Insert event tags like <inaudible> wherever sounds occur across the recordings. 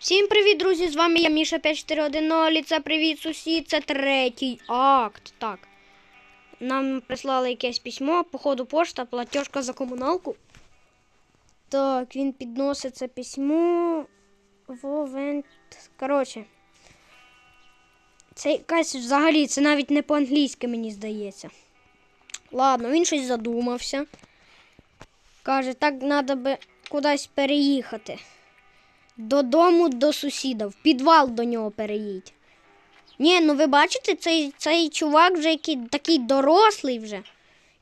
Всім привіт, друзі! З вами я Міша 5410 і це привіт, сусід, це третій акт. Так. Нам прислали якесь письмо, походу пошта, платіжка за комуналку. Так, він підносить це письмо. Вовент. Коротше. Це якась взагалі, це навіть не по-англійськи, мені здається. Ладно, він щось задумався. Каже, так треба би кудись переїхати. Додому до сусіда, в підвал до нього переїдь. Ні, ну ви бачите, цей, цей чувак вже який, такий дорослий вже.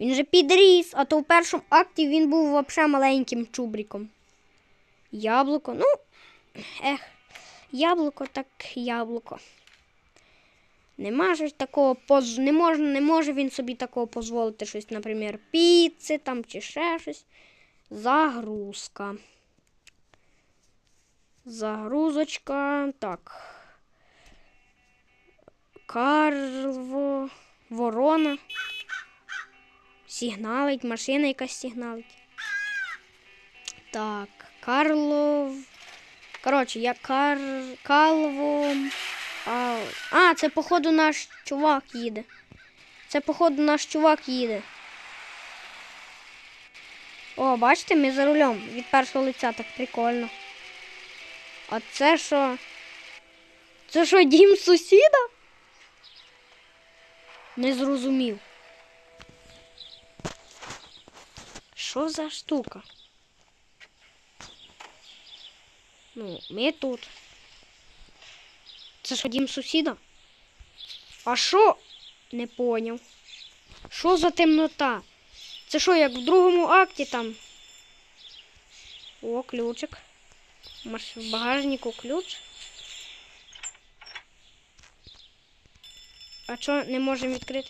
Він вже підріс, а то в першому акті він був взагалі маленьким чубриком. Яблуко, ну, ех, яблуко так яблуко. Нема ж такого поз... не, може, не може він собі такого дозволити щось, наприклад, піци там чи ще щось. Загрузка. Загрузочка. Так. Карво. Ворона. Сигналить, машина якась сигналить. Так, Карлов. Коротше, я Кар... Калво. А, а, це, походу, наш чувак їде. Це, походу, наш чувак їде. О, бачите, ми за рулем від першого лиця так прикольно. А це що? Це що, дім сусіда? Не зрозумів. Що за штука? Ну, ми тут. Це що, дім сусіда? А що? Не поняв. Що за темнота? Це що, як в другому акті там? О, ключик. Маш- В багажнику ключ. А що не можемо відкрити?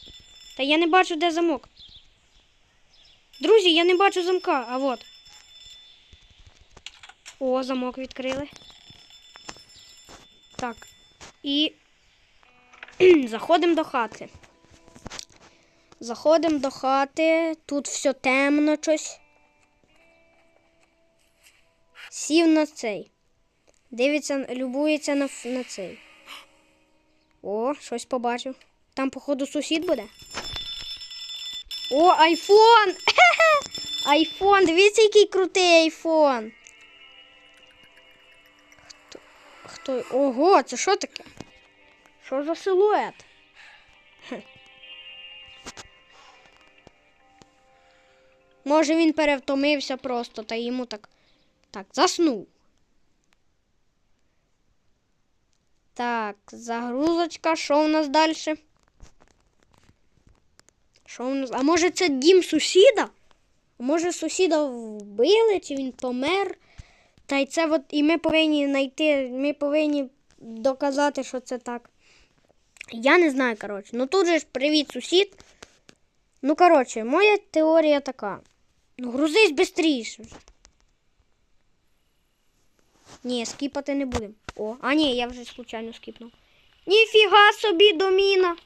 Та я не бачу, де замок. Друзі, я не бачу замка, а от. О, замок відкрили. Так. І <clears throat> заходимо до хати. Заходимо до хати. Тут все темно щось. Сів на цей. Дивиться, любується на, на цей. О, щось побачив. Там, походу, сусід буде. О, айфон! <laughs> Айфон! Дивіться, який крутий айфон. Хто? Хто? Ого, це що таке? Що за силует? <laughs> Може він перевтомився просто, та йому так. Так, заснув. Так, загрузочка, що у нас далі? Що у нас? А може це дім сусіда? Може сусіда вбили, чи він помер? Та й це от і ми повинні знайти, ми повинні доказати, що це так. Я не знаю, коротше. Ну тут же ж привіт, сусід. Ну, коротше, моя теорія така. Ну, грузись швидше. Ні, скіпати не будемо. О, а ні, я вже случайно скіпнув. Ніфіга собі доміна.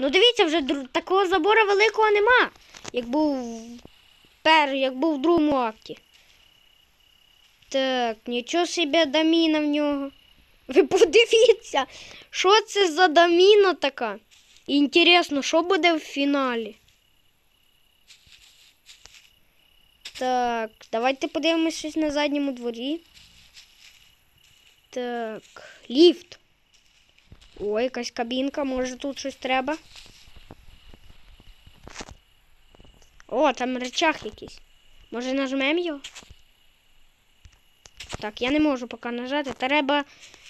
Ну дивіться, вже такого забору великого нема, як був пер, як був в другому акті. Так, нічого собі доміна в нього. Ви подивіться, що це за доміна така? Інтересно, що буде в фіналі? Так, давайте подивимось щось на задньому дворі. Так, ліфт. Ой, якась кабінка, може тут щось треба. О, там речах якийсь. Може нажмемо його? Так, я не можу поки нажати. Треба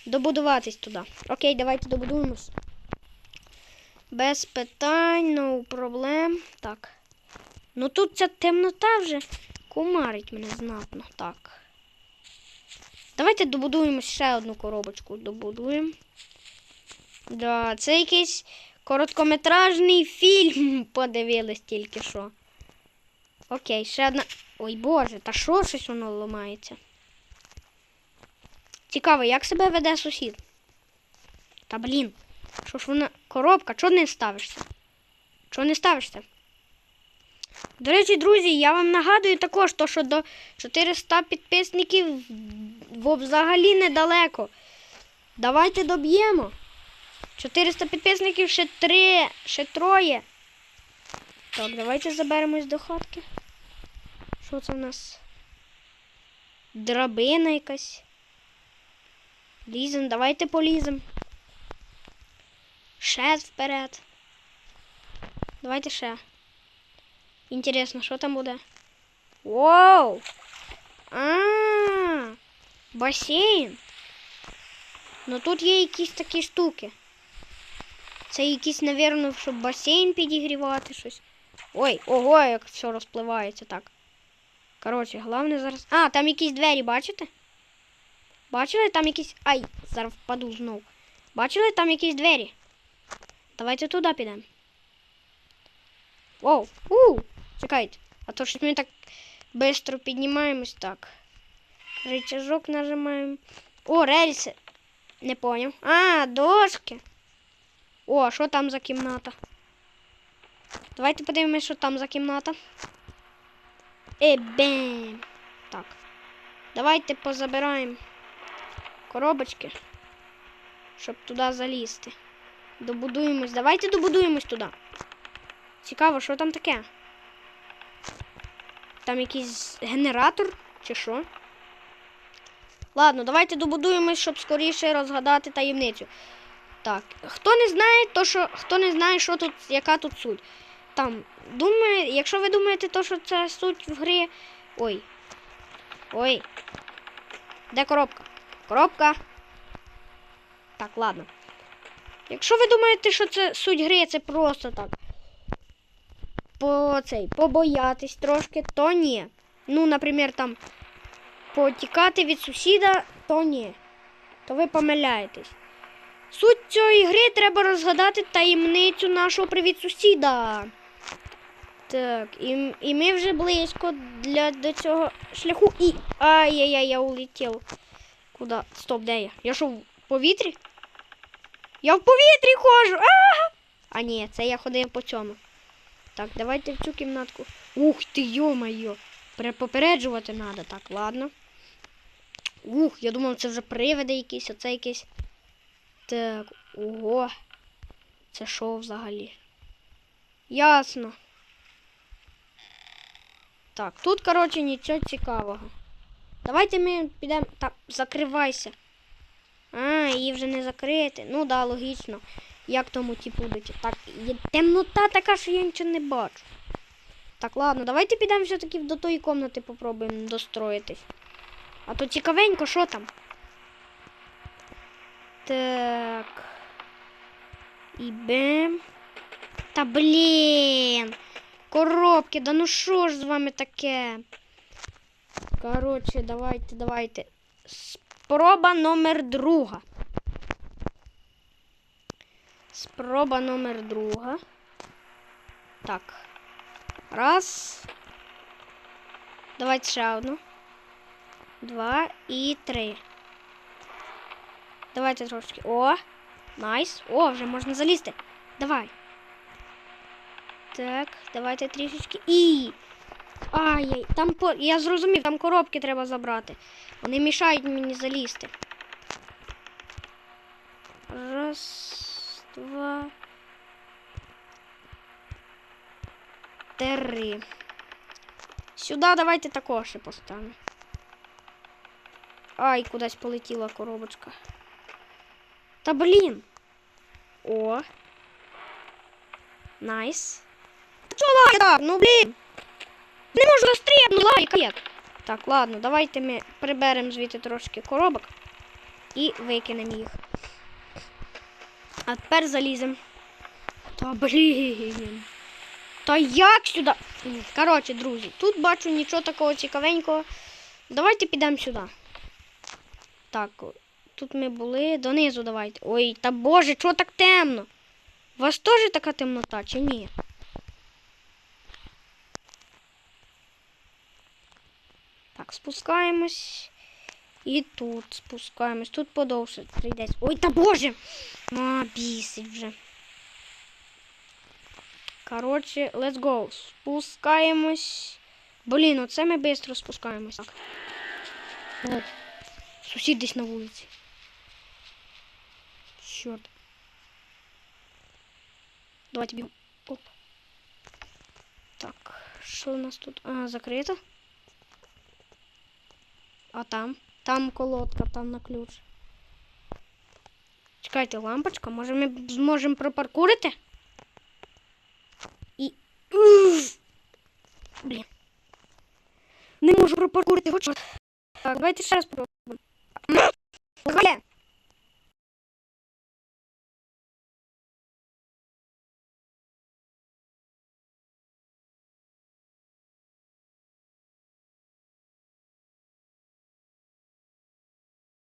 добудуватись туди. Окей, давайте добудуємось. Без питань, no проблем. Так. Ну тут ця темнота вже кумарить мене знатно. Так. Давайте добудуємо ще одну коробочку. Добудуємо. Да, це якийсь короткометражний фільм <laughs> подивились тільки що. Окей, ще одна. Ой Боже, та що щось воно ламається? Цікаво, як себе веде сусід? Та блін, що ж вона. Коробка, чого не ставишся? Чого не ставишся? До речі, друзі, я вам нагадую також, то, що до 400 підписників во взагалі недалеко. Давайте доб'ємо. 400 підписників, ще три, ще троє. Так, давайте заберемось до хатки. Що це в нас? Драбина якась. Лізем, давайте полізем. Ще вперед. Давайте ще. Інтересно, що там буде? Воу! А, басейн. Ну тут є якісь такі штуки. Це якісь, напевно, щоб басейн підігрівати щось. Ой, ого, як все розпливається так. Коротше, головне зараз. А, там якісь двері, бачите? Бачили там якісь. Ай, зараз впаду знов. Бачили там якісь двері? Давайте туди підемо. Воу, у, чекайте. А то щось ми так швидко піднімаємось так. Рычажок нажимаємо. О, рельси. Не поняв. А, дошки. О, а що там за кімната? Давайте подивимось, що там за кімната. Е, бем. Так. Давайте позабираємо коробочки, щоб туди залізти. Добудуємось. Давайте добудуємось туди. Цікаво, що там таке? Там якийсь генератор чи що? Ладно, давайте добудуємось, щоб скоріше розгадати таємницю. Так, хто не знає, то що хто не знає, що тут, яка тут суть. Там, думає, якщо ви думаєте, то, що це суть в грі. Ой. Ой. Де коробка? Коробка. Так, ладно. Якщо ви думаєте, що це суть гри, це просто так. По цей, побоятись трошки, то ні. Ну, наприклад, там потікати від сусіда, то ні. То ви помиляєтесь. Суть цієї гри треба розгадати таємницю нашого привіт сусіда. Так, і, і ми вже близько для до цього шляху. І. Ай-яй-яй, я улетів. Куда? Стоп, де я? Я що, в повітрі? Я в повітрі ходжу! А, а ні, це я ходив по цьому. Так, давайте в цю кімнатку. Ух ти, йо-моє. Попереджувати треба. Так, ладно. Ух, я думав, це вже привиди якісь, оце якісь. Так, ого. Це що взагалі? Ясно. Так, тут, коротше, нічого цікавого. Давайте ми підемо. Так, закривайся. А, її вже не закрити. Ну да, логічно. Як тому ті будуть. Так, є темнота така, що я нічого не бачу. Так, ладно, давайте підемо все-таки до тої кімнати попробуємо достроїтись. А то цікавенько, що там? Так. І бем. Та блін. Коробки, да ну що ж з вами таке? Коротше, давайте, давайте. Спроба номер друга. Спроба номер друга. Так. Раз. Давайте ще одну. Два і три. Давайте трошки. О! Найс. О, вже можна залізти. Давай. Так, давайте трішечки. І. Ай-яй, там по. Я зрозумів, там коробки треба забрати. Вони мішають мені залізти. Раз, два. Три. Сюди давайте також ще поставимо. Ай, кудись полетіла коробочка. Та блін. О. Найс. Чо лайка? Ну блін. Не можу застрібну лайка. як. Так, ладно, давайте ми приберемо звідти трошки коробок і викинемо їх. А тепер заліземо. Та блін. Та як сюди? Коротше, друзі, тут бачу нічого такого цікавенького. Давайте підемо сюди. Так, тут ми були. Донизу давайте. Ой, та боже, чого так темно? У вас теж така темнота, чи ні? Так, спускаємось. І тут спускаємось. Тут подовше прийдеться. Ой, та боже! А, бісить вже. Коротше, let's go. Спускаємось. Блін, оце ми швидко спускаємось. Так. О, Сусід десь на вулиці. Чорт. Давайте бігом. Оп. Так, що у нас тут? А, закрито. А там? Там колодка, там на ключ. Чекайте, лампочка, може ми зможемо пропаркурити? І. Уф! Блін. Не можу пропаркурити, от чорт. Так, давайте ще раз про.